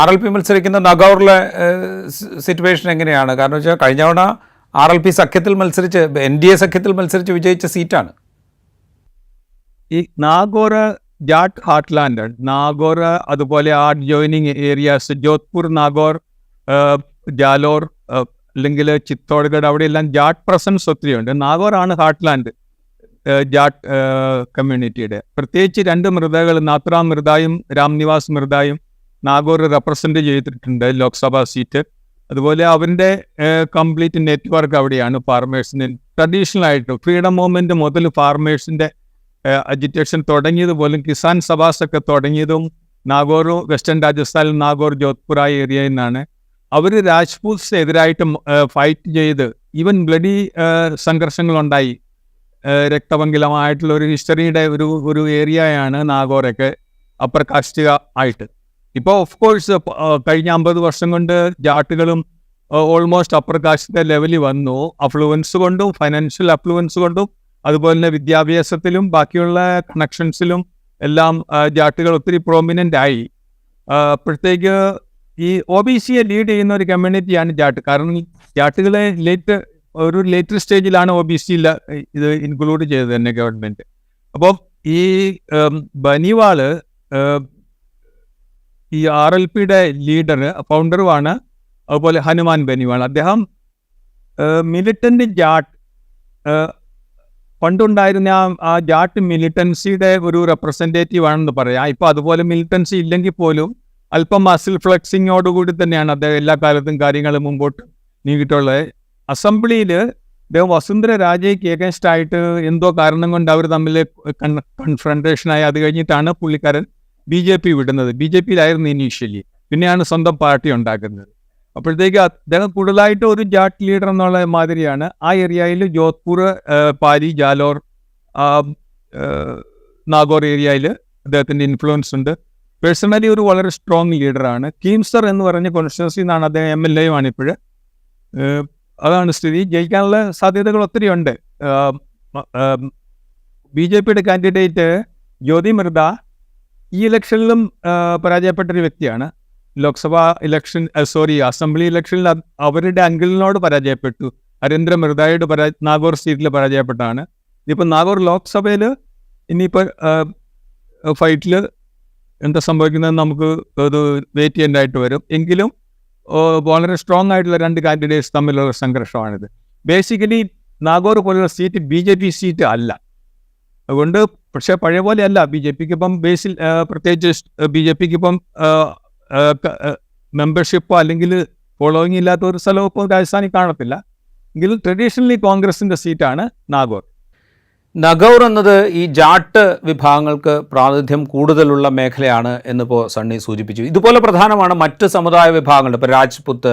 R L P മത്സരിക്കുന്ന നഗൌറിലെ situation എങ്ങനെയാണ്? കാരണം വെച്ചാൽ കഴിഞ്ഞ തവണ ആർ എൽ പി സഖ്യത്തിൽ മത്സരിച്ച് എൻ ഡി എ സഖ്യത്തിൽ മത്സരിച്ച് വിജയിച്ച സീറ്റാണ്. ഈ നാഗോർ ജാട്ട് ഹാർട്ട്ലാൻഡ് നാഗോർ അതുപോലെ ആ ജോയിനിങ് ഏരിയാസ് ജോധ്പൂർ നാഗോർ ജാലോർ അല്ലെങ്കിൽ ചിത്തോഡ്ഗഡ് അവിടെയെല്ലാം ജാട്ട് പ്രസൻസ് ഒത്തിരിയുണ്ട് നാഗോറാണ് ഹാർട്ട്ലാൻഡ് ലാൻഡ് ജാട്ട് കമ്മ്യൂണിറ്റിയുടെ പ്രത്യേകിച്ച് രണ്ട് മൃതകൾ നാത്ര മൃതായും രാംനിവാസ് മൃതായും നാഗോർ റെപ്രസെന്റ് ചെയ്തിട്ടുണ്ട് ലോക്സഭാ സീറ്റ് അതുപോലെ അവന്റെ കംപ്ലീറ്റ് നെറ്റ്വർക്ക് അവിടെയാണ് ഫാർമേഴ്സിന് ട്രഡീഷണൽ ആയിട്ട് ഫ്രീഡം മൂവ്മെന്റ് മുതൽ ഫാർമേഴ്സിന്റെ അജിറ്റേഷൻ തുടങ്ങിയത് പോലും കിസാൻ സഭാസൊക്കെ തുടങ്ങിയതും നാഗോർ വെസ്റ്റേൺ രാജസ്ഥാനിൽ നാഗോർ ജോധ്പൂർ ആ ഏരിയയിൽ നിന്നാണ് അവർ രാജ്പൂത്സിനെതിരായിട്ട് ഫൈറ്റ് ചെയ്ത് ഈവൻ ബ്ലഡി സംഘർഷങ്ങളുണ്ടായി. രക്തപങ്കിലമായിട്ടുള്ള ഒരു ഹിസ്റ്ററിയുടെ ഒരു ഒരു ഏരിയയാണ് നാഗോറൊക്കെ അപ്പർ ആയിട്ട്. ഇപ്പോൾ ഓഫ് കോഴ്സ് കഴിഞ്ഞ അമ്പത് വർഷം കൊണ്ട് ജാട്ടുകളും ഓൾമോസ്റ്റ് അപ്പർ കാസ്റ്റിന്റെ ലെവലിൽ വന്നു. അഫ്ലുവൻസ് കൊണ്ടും ഫൈനാൻഷ്യൽ അഫ്ലുവൻസ് കൊണ്ടും അതുപോലെ തന്നെ വിദ്യാഭ്യാസത്തിലും ബാക്കിയുള്ള കണക്ഷൻസിലും എല്ലാം ജാട്ടുകൾ ഒത്തിരി പ്രോമിനന്റ് ആയി. അപ്പോഴത്തേക്ക് ഈ ഒ ബി സിയെ ലീഡ് ചെയ്യുന്ന ഒരു കമ്മ്യൂണിറ്റിയാണ് ജാട്ട്. കാരണം ജാട്ടുകളെ ലേറ്റ് ഒരു ലേറ്റർ സ്റ്റേജിലാണ് ഒ ബി സിയിൽ ഇത് ഇൻക്ലൂഡ് ചെയ്തത് തന്നെ ഗവൺമെന്റ് അപ്പോൾ ഈ ബനിവാൾ ഈ ആർ എൽ പിയുടെ ലീഡർ ഫൗണ്ടറുമാണ് അതുപോലെ ഹനുമാൻ ബനിവാൾ. അദ്ദേഹം മിലിറ്റന്റ് ജാട്ട് പണ്ടുണ്ടായിരുന്ന ആ ജാട്ട് മിലിറ്റൻസിയുടെ ഒരു റെപ്രസെന്റേറ്റീവ് ആണെന്ന് പറയാം. ഇപ്പോൾ അതുപോലെ മിലിറ്റൻസി ഇല്ലെങ്കിൽ പോലും അല്പം മസിൽ ഫ്ലെക്സിങ്ങോടുകൂടി തന്നെയാണ് അദ്ദേഹം എല്ലാ കാലത്തും കാര്യങ്ങൾ മുമ്പോട്ട് നീങ്ങിയിട്ടുള്ളത്. അസംബ്ലിയിൽ അദ്ദേഹം വസുന്ധര രാജയ്ക്ക് ഏകൻസ്റ്റ് ആയിട്ട് എന്തോ കാരണം കൊണ്ട് അവർ തമ്മിൽ കൺഫ്രണ്ടേഷനായി അത് കഴിഞ്ഞിട്ടാണ് പുള്ളിക്കാരൻ ബി ജെ പി വിടുന്നത്. ബി ജെ പിയിലായിരുന്നു ഇനീഷ്യലി പിന്നെയാണ് സ്വന്തം പാർട്ടി ഉണ്ടാക്കുന്നത്. അപ്പോഴത്തേക്ക് അദ്ദേഹം കൂടുതലായിട്ട് ഒരു ജാട്ട് ലീഡർ എന്നുള്ള മാതിരിയാണ് ആ ഏരിയയിൽ ജോധ്പൂർ പാരി ജാലോർ നാഗോർ ഏരിയയിൽ അദ്ദേഹത്തിന്റെ ഇൻഫ്ലുവൻസ് ഉണ്ട്. പേഴ്സണലി ഒരു വളരെ സ്ട്രോങ് ലീഡറാണ് കീംസർ എന്ന് പറഞ്ഞ കോൺസ്റ്റിറ്റ്യൻസി എന്നാണ് അദ്ദേഹം എം എൽ എയുമാണ് ഇപ്പോൾ അതാണ് സ്ഥിതി. ജയിക്കാനുള്ള സാധ്യതകൾ ഒത്തിരി ഉണ്ട്. ബി ജെ പിയുടെ കാൻഡിഡേറ്റ് ജ്യോതി മിർദ ഈ ഇലക്ഷനിലും പരാജയപ്പെട്ട ഒരു വ്യക്തിയാണ്. ലോക്സഭാ ഇലക്ഷൻ സോറി അസംബ്ലി ഇലക്ഷനിൽ അവരുടെ അങ്കിളിനോട് പരാജയപ്പെട്ടു. ഹരീന്ദ്ര മിർദായോട് പരാ നാഗോർ സീറ്റിൽ പരാജയപ്പെട്ടാണ്. ഇനിയിപ്പോൾ നാഗോർ ലോക്സഭയിൽ ഇനിയിപ്പോൾ ഫൈറ്റിൽ എന്താ സംഭവിക്കുന്നത് നമുക്ക് ഇത് വെയിറ്റ് ചെയ്യേണ്ടതായിട്ട് വരും. എങ്കിലും വളരെ സ്ട്രോങ് ആയിട്ടുള്ള രണ്ട് കാൻഡിഡേറ്റ്സ് തമ്മിലുള്ള സംഘർഷമാണിത്. ബേസിക്കലി നാഗോർ പോലുള്ള seat B J P seat അല്ല. അതുകൊണ്ട് പക്ഷെ പഴയ പോലെ അല്ല ബി ജെ പിക്ക് ഇപ്പം ബേസിൽ പ്രത്യേകിച്ച് ബി ജെ പിക്ക് ഇപ്പം മെമ്പർഷിപ്പോ അല്ലെങ്കിൽ ഫോളോയിങ് ഇല്ലാത്ത ഒരു സ്ഥലവും ഇപ്പോൾ രാജസ്ഥാനിൽ കാണത്തില്ല. എങ്കിലും ട്രഡീഷണലി കോൺഗ്രസിന്റെ സീറ്റാണ് നാഗോർ. നഗൗർ എന്നത് ഈ ജാട്ട് വിഭാഗങ്ങൾക്ക് പ്രാതിനിധ്യം കൂടുതലുള്ള മേഖലയാണ് എന്നിപ്പോൾ സണ്ണി സൂചിപ്പിച്ചു. ഇതുപോലെ പ്രധാനമാണ് മറ്റ് സമുദായ വിഭാഗങ്ങൾ. ഇപ്പോൾ രാജ്പുത്ത്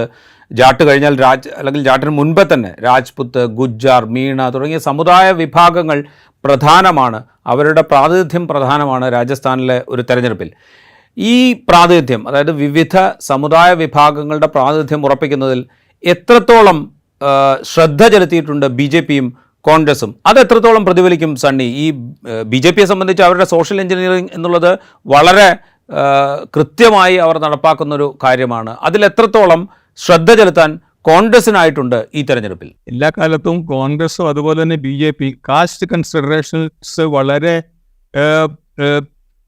ജാട്ട് കഴിഞ്ഞാൽ രാജ് അല്ലെങ്കിൽ ജാട്ടിന് മുൻപേ തന്നെ രാജ്പുത്ത് ഗുജ്ജാർ മീണ തുടങ്ങിയ സമുദായ വിഭാഗങ്ങൾ പ്രധാനമാണ്. അവരുടെ പ്രാതിനിധ്യം പ്രധാനമാണ് രാജസ്ഥാനിലെ ഒരു തെരഞ്ഞെടുപ്പിൽ. ഈ പ്രാതിനിധ്യം അതായത് വിവിധ സമുദായ വിഭാഗങ്ങളുടെ പ്രാതിനിധ്യം ഉറപ്പിക്കുന്നതിൽ എത്രത്തോളം ശ്രദ്ധ ചെലുത്തിയിട്ടുണ്ട് ബി ജെ പിയും കോൺഗ്രസും. അത് എത്രത്തോളം പ്രതിഫലിക്കും സണ്ണി? ഈ ബി ജെ പിയെ സംബന്ധിച്ച് അവരുടെ സോഷ്യൽ എഞ്ചിനീയറിംഗ് എന്നുള്ളത് വളരെ കൃത്യമായി അവർ നടപ്പാക്കുന്നൊരു കാര്യമാണ്. അതിൽ എത്രത്തോളം ശ്രദ്ധ ചെലുത്താൻ കോൺഗ്രസിനായിട്ടുണ്ട് ഈ തെരഞ്ഞെടുപ്പിൽ? എല്ലാ കാലത്തും കോൺഗ്രസും അതുപോലെ തന്നെ B J P caste considerations വളരെ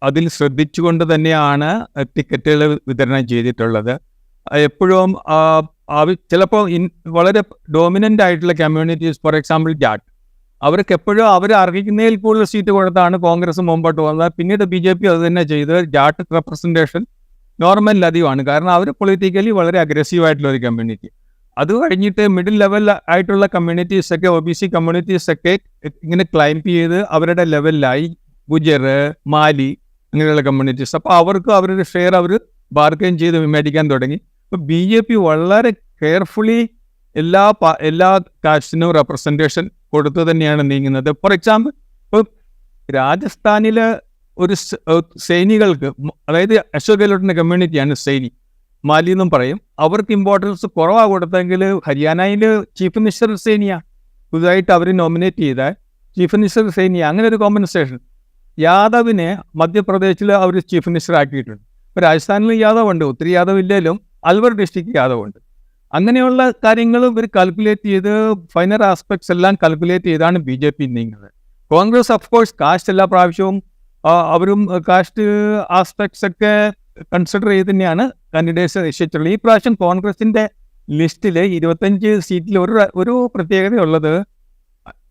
അതിൽ ശ്രദ്ധിച്ചുകൊണ്ട് തന്നെയാണ് ടിക്കറ്റുകൾ വിതരണം ചെയ്തിട്ടുള്ളത്. എപ്പോഴും ചിലപ്പോൾ ഇൻ വളരെ ഡോമിനന്റ് ആയിട്ടുള്ള കമ്മ്യൂണിറ്റീസ് ഫോർ എക്സാമ്പിൾ ജാട്ട് അവർക്ക് എപ്പോഴും അവർ അർഹിക്കുന്നതിൽ കൂടുതൽ സീറ്റ് കൊടുത്താണ് കോൺഗ്രസ് മുമ്പോട്ട് പോകുന്നത്. പിന്നീട് ബി ജെ പി അത് തന്നെ ചെയ്ത്. ജാട്ട് റെപ്രസെന്റേഷൻ നോർമൽ അധികമാണ് കാരണം അവർ പൊളിറ്റിക്കലി വളരെ അഗ്രസീവ് ആയിട്ടുള്ള ഒരു കമ്മ്യൂണിറ്റി അത് കഴിഞ്ഞിട്ട് മിഡിൽ ലെവൽ ആയിട്ടുള്ള കമ്മ്യൂണിറ്റീസൊക്കെ ഒ ബി സി കമ്മ്യൂണിറ്റീസൊക്കെ ഇങ്ങനെ ക്ലൈം ചെയ്ത് അവരുടെ ലെവലിലായി ഗുജർ മാലി അങ്ങനെയുള്ള കമ്മ്യൂണിറ്റീസ് അപ്പോൾ അവർക്ക് അവരുടെ ഷെയർ അവർ ബാർഗെയിൻ ചെയ്ത് മേടിക്കാൻ തുടങ്ങി. അപ്പോൾ ബി ജെ പി വളരെ കെയർഫുള്ളി എല്ലാ എല്ലാ കാസ്റ്റിനും റെപ്രസെന്റേഷൻ കൊടുത്തു തന്നെയാണ് നീങ്ങുന്നത്. ഫോർ എക്സാമ്പിൾ ഇപ്പോൾ രാജസ്ഥാനിലെ ഒരു സൈനികൾക്ക് അതായത് അശോക് ഗെഹ്ലോട്ടിന്റെ കമ്മ്യൂണിറ്റിയാണ് സൈനി. മാലി എന്നും പറയും. അവർക്ക് ഇമ്പോർട്ടൻസ് കുറവാണ് കൊടുത്തെങ്കിൽ ഹരിയാനയിൽ ചീഫ് മിനിസ്റ്റർ സേനിയ. പുതുതായിട്ട് അവർ നോമിനേറ്റ് ചെയ്ത ചീഫ് മിനിസ്റ്റർ സൈനിയ. അങ്ങനെ ഒരു കോമ്പൻസേഷൻ യാദവിനെ മധ്യപ്രദേശിൽ അവർ ചീഫ് മിനിസ്റ്റർ ആക്കിയിട്ടുണ്ട്. ഇപ്പോൾ രാജസ്ഥാനിൽ യാദവ് ഉണ്ട് ഒത്തിരി യാദവ് ഇല്ലെങ്കിലും അൽവർ ഡിസ്ട്രിക്ട് യാദവ് ഉണ്ട് അങ്ങനെയുള്ള കാര്യങ്ങൾ ഇവർ കാൽക്കുലേറ്റ് ചെയ്ത് ഫൈനൽ ആസ്പെക്ട്സ് എല്ലാം കാൽക്കുലേറ്റ് ചെയ്താണ് ബി ജെ പി നീങ്ങുന്നത്. കോൺഗ്രസ് ഓഫ് കോഴ്സ് കാസ്റ്റ് എല്ലാ പ്രാവശ്യവും അവരും കാസ്റ്റ് ആസ്പെക്ട്സ് ഒക്കെ കൺസിഡർ ചെയ്ത് തന്നെയാണ് കാൻഡിഡേറ്റ്സ് നിശ്ചയിച്ചിട്ടുള്ളത് ഈ പ്രാവശ്യം കോൺഗ്രസിന്റെ ലിസ്റ്റിൽ ഇരുപത്തഞ്ച് സീറ്റിൽ ഒരു ഒരു പ്രത്യേകതയുള്ളത്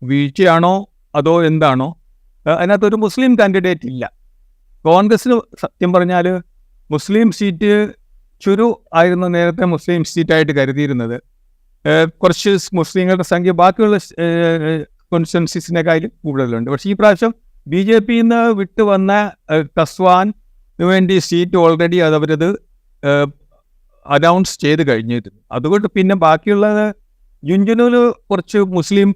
വീഴ്ചയാണോ അതോ എന്താണോ അതിനകത്ത് ഒരു മുസ്ലിം കാൻഡിഡേറ്റ് ഇല്ല. കോൺഗ്രസ്സിന് സത്യം പറഞ്ഞാൽ മുസ്ലിം സീറ്റ് ചുരു ആയിരുന്നു നേരത്തെ മുസ്ലിം സീറ്റായിട്ട് കരുതിയിരുന്നത്. കുറച്ച് മുസ്ലിങ്ങളുടെ സംഖ്യ ബാക്കിയുള്ള കോൺസ്റ്റൻസീസിനെക്കാളും കൂടുതലുണ്ട്. പക്ഷേ ഈ പ്രാവശ്യം ബി ജെ പിയിൽ നിന്ന് വിട്ടുവന്ന കസ്വാന് വേണ്ടി സീറ്റ് ഓൾറെഡി അത് അവരത് അനൗൺസ് ചെയ്ത് കഴിഞ്ഞിരുന്നു. അതുകൊണ്ട് പിന്നെ ബാക്കിയുള്ളത് ജുൻജുനൂൽ കുറച്ച് മുസ്ലിം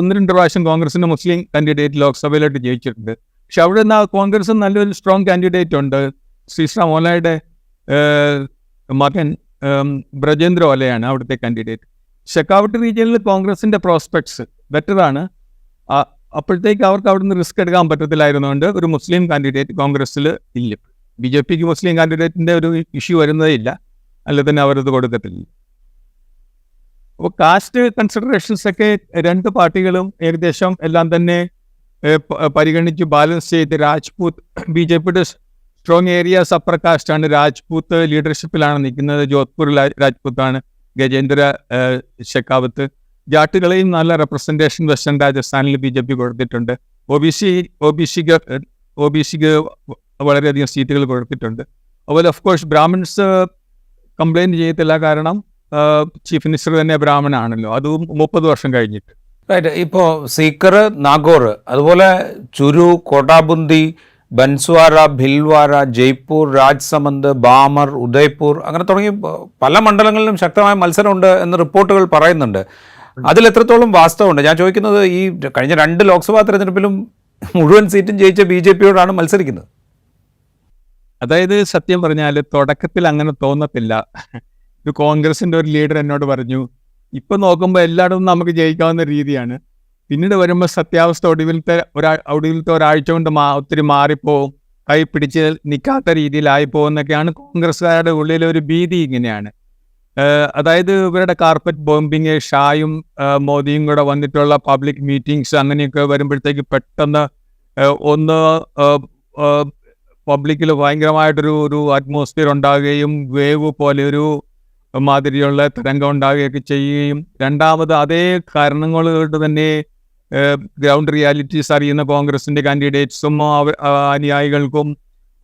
ഒന്ന് രണ്ട് പ്രാവശ്യം കോൺഗ്രസിന്റെ മുസ്ലിം കാൻഡിഡേറ്റ് ലോക്സഭയിലോട്ട് ജയിച്ചിട്ടുണ്ട്. പക്ഷെ അവിടെ നിന്ന് കോൺഗ്രസ് നല്ലൊരു സ്ട്രോങ് കാൻഡിഡേറ്റ് ഉണ്ട്. ശ്രീശ്രാം ഓലയുടെ ഏഹ്, മകൻ ബ്രജേന്ദ്ര ഓലയാണ് അവിടുത്തെ കാൻഡിഡേറ്റ് ഷെക്കാവട്ട് റീജിയനിൽ കോൺഗ്രസിന്റെ പ്രോസ്പെക്ട്സ് ബെറ്ററാണ് അപ്പോഴത്തേക്ക് അവർക്ക് അവിടുന്ന് റിസ്ക് എടുക്കാൻ പറ്റത്തില്ലായിരുന്നുകൊണ്ട് ഒരു മുസ്ലിം കാൻഡിഡേറ്റ് കോൺഗ്രസ്സിൽ ഇല്ല. ബി ജെ പിക്ക് മുസ്ലിം കാൻഡിഡേറ്റിന്റെ ഒരു ഇഷ്യൂ വരുന്നതേ ഇല്ല. അല്ല തന്നെ അവരത് കൊടുക്കത്തില്ല. അപ്പോൾ കാസ്റ്റ് കൺസിഡറേഷൻസൊക്കെ രണ്ട് പാർട്ടികളും ഏകദേശം എല്ലാം തന്നെ പരിഗണിച്ച് ബാലൻസ് ചെയ്ത് രാജ്പൂത്ത് ബി ജെ പിയുടെ സ്ട്രോങ് ഏരിയ അപ്പർ ആണ്. രാജ്പൂത്ത് ലീഡർഷിപ്പിലാണ് നിൽക്കുന്നത്. ജോധ്പൂർ രാജ്പൂത്ത് രാജ്പൂത്താണ് ഗജേന്ദ്ര ഷെക്കാവത്ത് ജാട്ടുകളെയും നല്ല റെപ്രസെന്റേഷൻ വെസ്റ്റേൺ രാജസ്ഥാനിൽ ബി ജെ പി കൊടുത്തിട്ടുണ്ട്. O B C O B സിക്ക് ഒ ബി സിക്ക് വളരെയധികം സീറ്റുകൾ കൊടുത്തിട്ടുണ്ട്. അതുപോലെ ഓഫ് കോഴ്സ് ബ്രാഹ്മിൺസ് കംപ്ലൈന്റ് ചെയ്യത്തില്ല. കാരണം ചീഫ് മിനിസ്റ്റർ തന്നെ ബ്രാഹ്മണാണല്ലോ അതും മുപ്പത് വർഷം കഴിഞ്ഞിട്ട്. റൈറ്റ് ഇപ്പോൾ സീക്കർ നാഗോർ അതുപോലെ ചുരു കോട്ടാബുന്തി ബൻസ്വാര ഭിൽവാര ജയ്പൂർ രാജ്സമന്ത് ബാമർ ഉദയ്പൂർ അങ്ങനെ തുടങ്ങി പല മണ്ഡലങ്ങളിലും ശക്തമായ മത്സരമുണ്ട് എന്ന് റിപ്പോർട്ടുകൾ പറയുന്നുണ്ട്. അതിൽ എത്രത്തോളം വാസ്തവമുണ്ട്? ഞാൻ ചോദിക്കുന്നത് ഈ കഴിഞ്ഞ രണ്ട് ലോക്സഭാ തെരഞ്ഞെടുപ്പിലും മുഴുവൻ സീറ്റും ജയിച്ച ബി ജെ പിയോടാണ് മത്സരിക്കുന്നത്. അതായത് സത്യം പറഞ്ഞാൽ തുടക്കത്തിൽ അങ്ങനെ തോന്നത്തില്ല. ഇത് കോൺഗ്രസിന്റെ ഒരു ലീഡർ എന്നോട് പറഞ്ഞു ഇപ്പൊ നോക്കുമ്പോൾ എല്ലായിടത്തും നമുക്ക് ജയിക്കാവുന്ന രീതിയാണ്. പിന്നീട് വരുമ്പോൾ സത്യാവസ്ഥ ഒടുവിലത്തെ ഒരാ ഒടുവിലത്തെ ഒരാഴ്ച കൊണ്ട് മാ ഒത്തിരി മാറിപ്പോവും. കൈ പിടിച്ച് നിൽക്കാത്ത രീതിയിലായി പോകുന്നൊക്കെയാണ് കോൺഗ്രസ്സുകാരുടെ ഉള്ളിലെ ഒരു ഭീതി ഇങ്ങനെയാണ്. അതായത് ഇവരുടെ കാർപ്പറ്റ് ബോംബിങ് ഷായും മോദിയും കൂടെ വന്നിട്ടുള്ള പബ്ലിക് മീറ്റിങ്സ് അങ്ങനെയൊക്കെ വരുമ്പോഴത്തേക്ക് പെട്ടെന്ന് ഒന്ന് പബ്ലിക്കിൽ ഭയങ്കരമായിട്ടൊരു ഒരു അറ്റ്മോസ്ഫിയർ ഉണ്ടാകുകയും വേവ് പോലെ ഒരു മാതിരിയുള്ള തരംഗം ഉണ്ടാകുകയൊക്കെ ചെയ്യുകയും. രണ്ടാമത് അതേ കാരണങ്ങൾ കൊണ്ട് തന്നെ ഗ്രൗണ്ട് റിയാലിറ്റീസ് അറിയുന്ന കോൺഗ്രസിന്റെ കാൻഡിഡേറ്റ്സും അനുയായികൾക്കും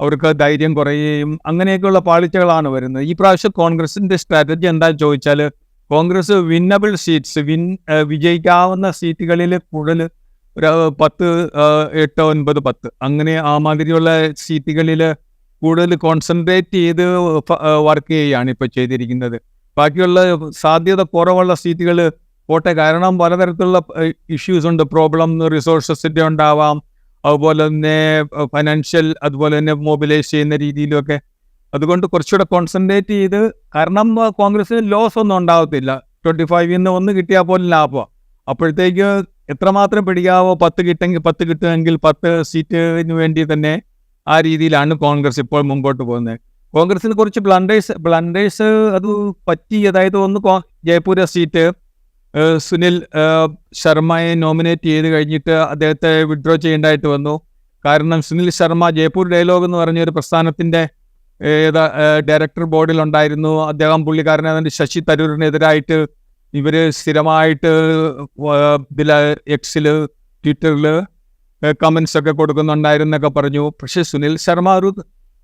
അവർക്ക് ധൈര്യം കുറയുകയും അങ്ങനെയൊക്കെയുള്ള പാളിച്ചകളാണ് വരുന്നത്. ഈ പ്രാവശ്യം കോൺഗ്രസിന്റെ സ്ട്രാറ്റജി എന്താണെന്ന് ചോദിച്ചാൽ കോൺഗ്രസ് വിന്നബിൾ സീറ്റ്സ് വിൻ വിജയിക്കാവുന്ന സീറ്റുകളിൽ കൂടുതൽ ഒരു പത്ത് എട്ട് ഒൻപത് പത്ത് അങ്ങനെ ആ മാതിരിയുള്ള സീറ്റുകളിൽ കൂടുതൽ കോൺസെൻട്രേറ്റ് ചെയ്ത് വർക്ക് ചെയ്യുകയാണ് ഇപ്പോൾ ചെയ്തിരിക്കുന്നത്. ബാക്കിയുള്ള സാധ്യത കുറവുള്ള സീറ്റുകൾ പോട്ടെ കാരണം പലതരത്തിലുള്ള ഇഷ്യൂസ് ഉണ്ട്. പ്രോബ്ലം റിസോഴ്സസിന്റെ ഉണ്ടാവാം. അതുപോലെ തന്നെ ഫൈനാൻഷ്യൽ അതുപോലെ തന്നെ മൊബിലൈസ് ചെയ്യുന്ന രീതിയിലൊക്കെ. അതുകൊണ്ട് കുറച്ചുകൂടെ കോൺസെൻട്രേറ്റ് ചെയ്ത് കാരണം കോൺഗ്രസിന് ലോസ് ഒന്നും ഉണ്ടാകത്തില്ല ട്വന്റി ഫൈവിൽ നിന്ന് ഒന്ന് കിട്ടിയാൽ പോലും ലാഭമാണ് അപ്പോഴത്തേക്ക് എത്രമാത്രം പിടിക്കാവോ പത്ത് കിട്ടെങ്കിൽ പത്ത് കിട്ടുമെങ്കിൽ പത്ത് സീറ്റിന് വേണ്ടി തന്നെ ആ രീതിയിലാണ് കോൺഗ്രസ് ഇപ്പോൾ മുമ്പോട്ട് പോകുന്നത്. കോൺഗ്രസിന് കുറച്ച് ബ്ലണ്ടേഴ്സ് ബ്ലണ്ടേഴ്സ് അത് പറ്റി. അതായത് ഒന്ന് ജയ്പൂര സീറ്റ് സുനിൽ ശർമ്മയെ നോമിനേറ്റ് ചെയ്ത് കഴിഞ്ഞിട്ട് അദ്ദേഹത്തെ വിഡ്രോ ചെയ്യേണ്ടതായിട്ട് വന്നു. കാരണം സുനിൽ ശർമ്മ ജയ്പൂർ ഡയലോഗ് എന്ന് പറഞ്ഞ ഒരു പ്രസ്ഥാനത്തിന്റെ ഏതാ ഡയറക്ടർ ബോർഡിൽ ഉണ്ടായിരുന്നു. അദ്ദേഹം പുള്ളിക്കാരനെ അതിന്റെ ശശി തരൂരിനെതിരായിട്ട് ഇവർ സ്ഥിരമായിട്ട് ഇതിൽ എക്സിൽ ട്വിറ്ററിൽ കമന്റ്സ് ഒക്കെ കൊടുക്കുന്നുണ്ടായിരുന്നൊക്കെ പറഞ്ഞു. പക്ഷേ സുനിൽ ശർമ്മ ഒരു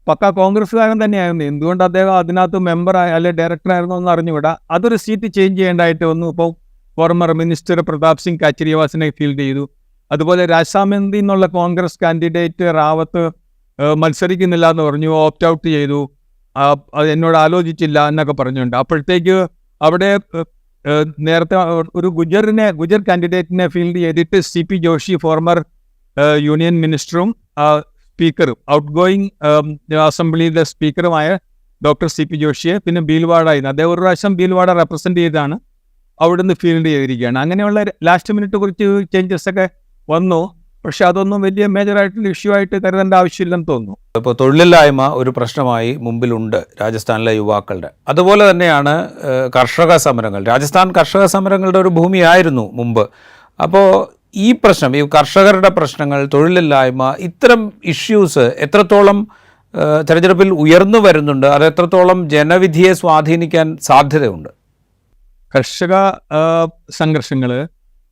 പക്ക കോൺഗ്രസ്സുകാരൻ തന്നെയായിരുന്നു. എന്തുകൊണ്ട് അദ്ദേഹം അതിനകത്ത് മെമ്പർ ആയ അല്ലെ ഡയറക്ടർ ആയിരുന്നോ എന്ന് അറിഞ്ഞുകൂടാ അതൊരു സീറ്റ് ചേഞ്ച് ചെയ്യേണ്ടതായിട്ട് വന്നു. ഇപ്പോൾ ഫോർമർ മിനിസ്റ്റർ പ്രതാപ് സിംഗ് കാച്ചരിവാസിനെ ഫീൽഡ് ചെയ്തു. അതുപോലെ രാജസാമന്തി എന്നുള്ള കോൺഗ്രസ് കാൻഡിഡേറ്റ് റാവത്ത് മത്സരിക്കുന്നില്ല എന്ന് പറഞ്ഞു ഓപ്റ്റ് ഔട്ട് ചെയ്തു. എന്നോട് ആലോചിച്ചില്ല എന്നൊക്കെ പറഞ്ഞുണ്ട് അപ്പോഴത്തേക്ക് അവിടെ നേരത്തെ ഒരു ഗുജറിനെ ഗുജർ കാൻഡിഡേറ്റിനെ ഫീൽഡ് ചെയ്തിട്ട് C P Joshi former union മിനിസ്റ്ററും സ്പീക്കറും ഔട്ട് ഗോയിങ് അസംബ്ലിയിലെ സ്പീക്കറുമായ ഡോക്ടർ സി പി ജോഷിയെ പിന്നെ ബീൽവാഡായിരുന്നു അദ്ദേഹം ഒരു പ്രാവശ്യം ബീൽവാഡ റെപ്രസെന്റ് ചെയ്താണ് അവിടുന്ന് ഫീൽഡ് ചെയ്തിരിക്കുകയാണ്. അങ്ങനെയുള്ള ലാസ്റ്റ് മിനിറ്റ് കുറച്ച് ചേഞ്ചസ് ഒക്കെ വന്നു. പക്ഷെ അതൊന്നും വലിയ മേജറായിട്ടുള്ള ഇഷ്യൂ ആയിട്ട് കരുതേണ്ട ആവശ്യമില്ലെന്ന് തോന്നുന്നു. ഇപ്പോൾ തൊഴിലില്ലായ്മ ഒരു പ്രശ്നമായി മുമ്പിലുണ്ട് രാജസ്ഥാനിലെ യുവാക്കളുടെ. അതുപോലെ തന്നെയാണ് കർഷക സമരങ്ങൾ. രാജസ്ഥാൻ കർഷക സമരങ്ങളുടെ ഒരു ഭൂമിയായിരുന്നു മുമ്പ്. അപ്പോൾ ഈ പ്രശ്നം ഈ കർഷകരുടെ പ്രശ്നങ്ങൾ തൊഴിലില്ലായ്മ ഇത്തരം ഇഷ്യൂസ് എത്രത്തോളം തെരഞ്ഞെടുപ്പിൽ ഉയർന്നു വരുന്നുണ്ട് അത് എത്രത്തോളം ജനവിധിയെ സ്വാധീനിക്കാൻ സാധ്യതയുണ്ട്? കർഷക സംഘർഷങ്ങൾ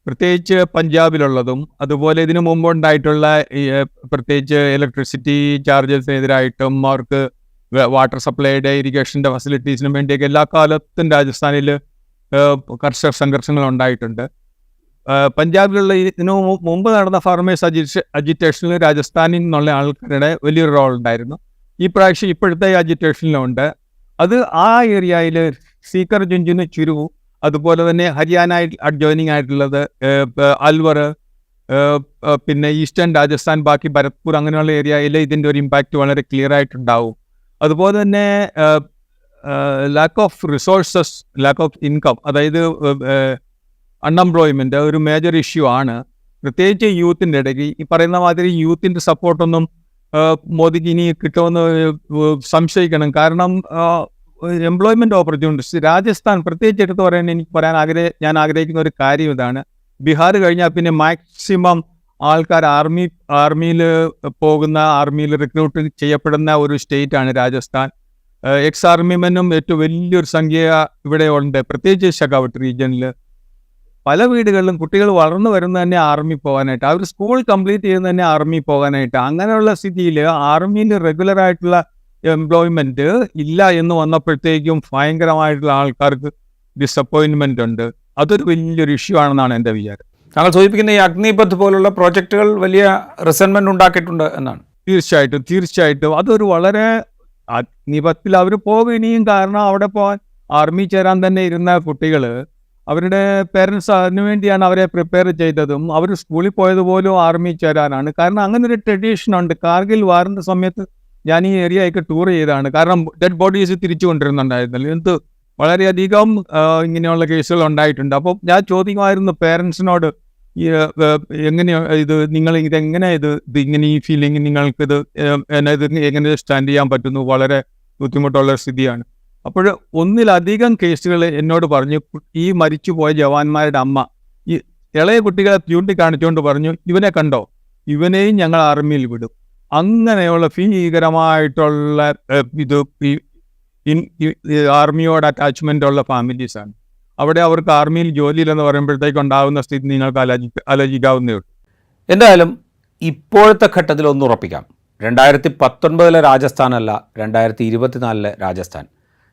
പ്രത്യേകിച്ച് പഞ്ചാബിലുള്ളതും അതുപോലെ ഇതിനു മുമ്പുണ്ടായിട്ടുള്ള പ്രത്യേകിച്ച് ഇലക്ട്രിസിറ്റി ചാർജസിനെതിരായിട്ടും അവർക്ക് വാട്ടർ സപ്ലൈയുടെ ഇറിഗേഷന്റെ ഫെസിലിറ്റീസിനും വേണ്ടിയൊക്കെ എല്ലാ കാലത്തും രാജസ്ഥാനിൽ കർഷക സംഘർഷങ്ങൾ ഉണ്ടായിട്ടുണ്ട്. പഞ്ചാബിലുള്ള ഇതിനു മുമ്പ് നടന്ന ഫാർമേഴ്സ് അജിറ്റ് അജിറ്റേഷനിൽ രാജസ്ഥാനിൽ നിന്നുള്ള ആൾക്കാരുടെ വലിയൊരു റോൾ ഉണ്ടായിരുന്നു. ഈ പ്രാവശ്യം ഇപ്പോഴത്തെ അജിറ്റേഷനിലുണ്ട് അത് ആ ഏരിയയിൽ സീക്കർ ജുഞ്ചുന് ചുരു അതുപോലെ തന്നെ ഹരിയാന അഡ്ജോയിനിങ് ആയിട്ടുള്ളത് അൽവർ പിന്നെ ഈസ്റ്റേൺ രാജസ്ഥാൻ ബാക്കി ഭരത്പൂർ അങ്ങനെയുള്ള ഏരിയയിൽ ഇതിന്റെ ഒരു ഇമ്പാക്റ്റ് വളരെ ക്ലിയർ ആയിട്ടുണ്ടാവും. അതുപോലെ തന്നെ lack of resources lack of income അതായത് അൺഎംപ്ലോയ്മെന്റ് ഒരു മേജർ ഇഷ്യൂ ആണ്. പ്രത്യേകിച്ച് യൂത്തിന്റെ ഇടയ്ക്ക് ഈ പറയുന്ന മാതിരി യൂത്തിന്റെ സപ്പോർട്ടൊന്നും മോദിക്ക് ഇനി കിട്ടുമെന്ന് സംശയിക്കണം. കാരണം എംപ്ലോയ്മെന്റ് ഓപ്പർച്യൂണിറ്റീസ് രാജസ്ഥാൻ പ്രത്യേകിച്ച് എടുത്ത് പറയാൻ എനിക്ക് പറയാൻ ആഗ്രഹ ഞാൻ ആഗ്രഹിക്കുന്ന ഒരു കാര്യം ഇതാണ്. ബീഹാർ കഴിഞ്ഞാൽ പിന്നെ മാക്സിമം ആൾക്കാർ ആർമി ആർമിയിൽ പോകുന്ന ആർമിയിൽ റിക്രൂട്ട് ചെയ്യപ്പെടുന്ന ഒരു സ്റ്റേറ്റ് ആണ് രാജസ്ഥാൻ. എക്സ് ആർമിമെനും ഏറ്റവും വലിയൊരു സംഖ്യ ഇവിടെ ഉണ്ട്. പ്രത്യേകിച്ച് ഷെഖാവട്ട് റീജിയനിൽ പല വീടുകളിലും കുട്ടികൾ വളർന്നു വരുന്ന തന്നെ ആർമി പോകാനായിട്ട്. അവർ സ്കൂൾ കംപ്ലീറ്റ് ചെയ്യുന്ന തന്നെ ആർമി പോകാനായിട്ട്. അങ്ങനെയുള്ള സ്ഥിതിയിൽ ആർമിയിൽ റെഗുലർ ആയിട്ടുള്ള എംപ്ലോയ്മെന്റ് ഇല്ല എന്ന് വന്നപ്പോഴത്തേക്കും ഭയങ്കരമായിട്ടുള്ള ആൾക്കാർക്ക് ഡിസപ്പോയിൻമെന്റ് ഉണ്ട്. അതൊരു വലിയൊരു ഇഷ്യൂ ആണെന്നാണ് എന്റെ വിചാരം. താങ്കൾ സൂചിപ്പിക്കുന്ന ഈ അഗ്നിപഥ് പോലുള്ള പ്രോജക്റ്റുകൾ വലിയ റിസൻമെന്റ് ഉണ്ടാക്കിയിട്ടുണ്ട് എന്നാണ്. തീർച്ചയായിട്ടും തീർച്ചയായിട്ടും. അതൊരു വളരെ അഗ്നിപത്തിൽ അവർ പോകും. ഇനിയും കാരണം അവിടെ പോകാൻ ആർമി ചേരാൻ തന്നെ ഇരുന്ന കുട്ടികൾ അവരുടെ പേരൻസ് അതിനു വേണ്ടിയാണ് അവരെ പ്രിപ്പയർ ചെയ്തതും. അവർ സ്കൂളിൽ പോയതുപോലും ആർമി ചേരാനാണ്. കാരണം അങ്ങനെ ഒരു ട്രഡീഷൻ ഉണ്ട്. കാർഗിൽ വാറിന്റെ സമയത്ത് ഞാൻ ഈ ഏരിയയൊക്കെ ടൂർ ചെയ്തതാണ്. കാരണം ഡെഡ് ബോഡീസ് തിരിച്ചു കൊണ്ടിരുന്നുണ്ടായിരുന്നല്ലോ എന്ത് വളരെയധികം ഇങ്ങനെയുള്ള കേസുകൾ ഉണ്ടായിട്ടുണ്ട്. അപ്പോൾ ഞാൻ ചോദിക്കുമായിരുന്നു പേരൻസിനോട് എങ്ങനെയാ ഇത് നിങ്ങൾ ഇതെങ്ങനെ ഇത് ഇത് ഇങ്ങനെ ഈ ഫീലിംഗ് നിങ്ങൾക്ക് ഇത് ഇത് എങ്ങനെ സ്റ്റാൻഡ് ചെയ്യാൻ പറ്റുന്നു? വളരെ ബുദ്ധിമുട്ടുള്ള സ്ഥിതിയാണ്. അപ്പോൾ ഒന്നിലധികം കേസുകൾ എന്നോട് പറഞ്ഞു ഈ മരിച്ചുപോയ ജവാന്മാരുടെ അമ്മ ഈ ഇളയ കുട്ടികളെ ചൂണ്ടിക്കാണിച്ചുകൊണ്ട് പറഞ്ഞു ഇവനെ കണ്ടോ? ഇവനെയും ഞങ്ങൾ ആർമിയിൽ വിടും. അങ്ങനെയുള്ള ഭീകരമായിട്ടുള്ള ഇത് ആർമിയോട് അറ്റാച്ച്മെന്റ് ഉള്ള ഫാമിലീസാണ് അവിടെ അവർക്ക് ആർമിയിൽ ജോലിയില്ലെന്ന് പറയുമ്പോഴത്തേക്ക് ഉണ്ടാകുന്ന സ്ഥിതി നിങ്ങൾക്ക് അലജി ഉള്ളൂ. എന്തായാലും ഇപ്പോഴത്തെ ഘട്ടത്തിൽ ഒന്ന് ഉറപ്പിക്കാം. രണ്ടായിരത്തി പത്തൊൻപതിലെ രാജസ്ഥാനല്ല രണ്ടായിരത്തി ഇരുപത്തിനാലിലെ രാജസ്ഥാൻ.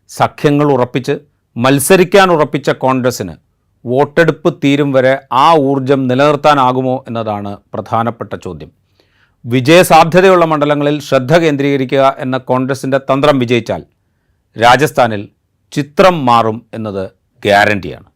സഖ്യങ്ങൾ ഉറപ്പിച്ച് മത്സരിക്കാൻ ഉറപ്പിച്ച കോൺഗ്രസ്സിന് വോട്ടെടുപ്പ് തീരും വരെ ആ ഊർജം നിലനിർത്താനാകുമോ എന്നതാണ് പ്രധാനപ്പെട്ട ചോദ്യം. വിജയസാധ്യതയുള്ള മണ്ഡലങ്ങളിൽ ശ്രദ്ധ കേന്ദ്രീകരിക്കുക എന്ന കോൺഗ്രസിന്റെ തന്ത്രം വിജയിച്ചാൽ രാജസ്ഥാനിൽ ചിത്രം മാറും എന്നത് ഗ്യാരണ്ടിയാണ്.